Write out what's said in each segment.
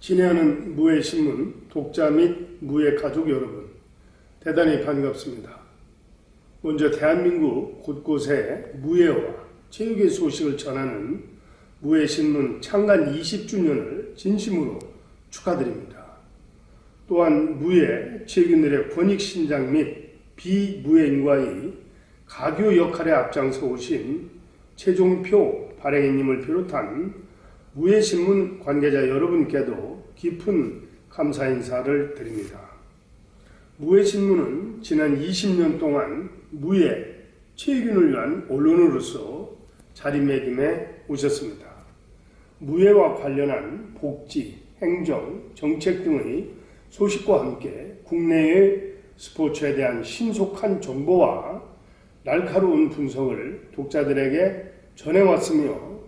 진행하는 무해신문 독자 및 무해 가족 여러분, 대단히 반갑습니다. 먼저 대한민국 곳곳에 무예와 체육의 소식을 전하는 무해신문 창간 20주년을 진심으로 축하드립니다. 또한 무예 체육인들의 권익 신장 및 비무예인과의 가교 역할에 앞장서 오신 최종표 발행인님을 비롯한 무예신문 관계자 여러분께도 깊은 감사 인사를 드립니다. 무예신문은 지난 20년 동안 무예 체육인을 위한 언론으로서 자리매김해 오셨습니다. 무예와 관련한 복지, 행정, 정책 등의 소식과 함께 국내의 스포츠에 대한 신속한 정보와 날카로운 분석을 독자들에게 전해왔으며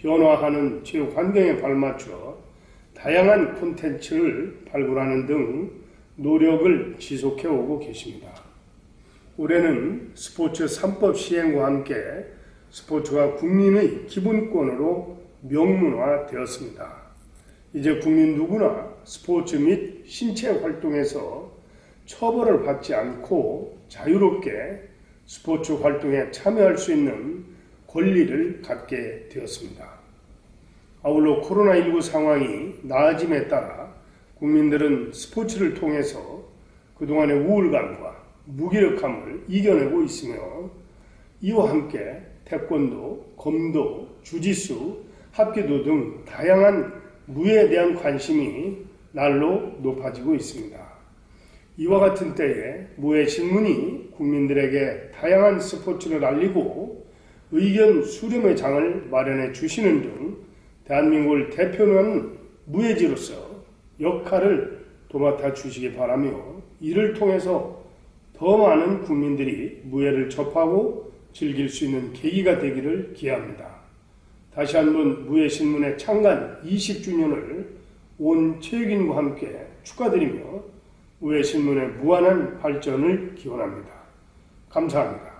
변화하는 체육 환경에 발맞춰 다양한 콘텐츠를 발굴하는 등 노력을 지속해 오고 계십니다. 올해는 스포츠 3법 시행과 함께 스포츠가 국민의 기본권으로 명문화되었습니다. 이제 국민 누구나 스포츠 및 신체 활동에서 처벌을 받지 않고 자유롭게 스포츠 활동에 참여할 수 있는 권리를 갖게 되었습니다. 아울러 코로나19 상황이 나아짐에 따라 국민들은 스포츠를 통해서 그동안의 우울감과 무기력함을 이겨내고 있으며 이와 함께 태권도, 검도, 주짓수, 합기도 등 다양한 무예에 대한 관심이 날로 높아지고 있습니다. 이와 같은 때에 무예 신문이 국민들에게 다양한 스포츠를 알리고 의견 수렴의 장을 마련해 주시는 등 대한민국을 대표하는 무예지로서 역할을 도맡아 주시기 바라며 이를 통해서 더 많은 국민들이 무예를 접하고 즐길 수 있는 계기가 되기를 기합니다. 다시 한번 무예신문의 창간 20주년을 온 체육인과 함께 축하드리며 무예신문의 무한한 발전을 기원합니다. 감사합니다.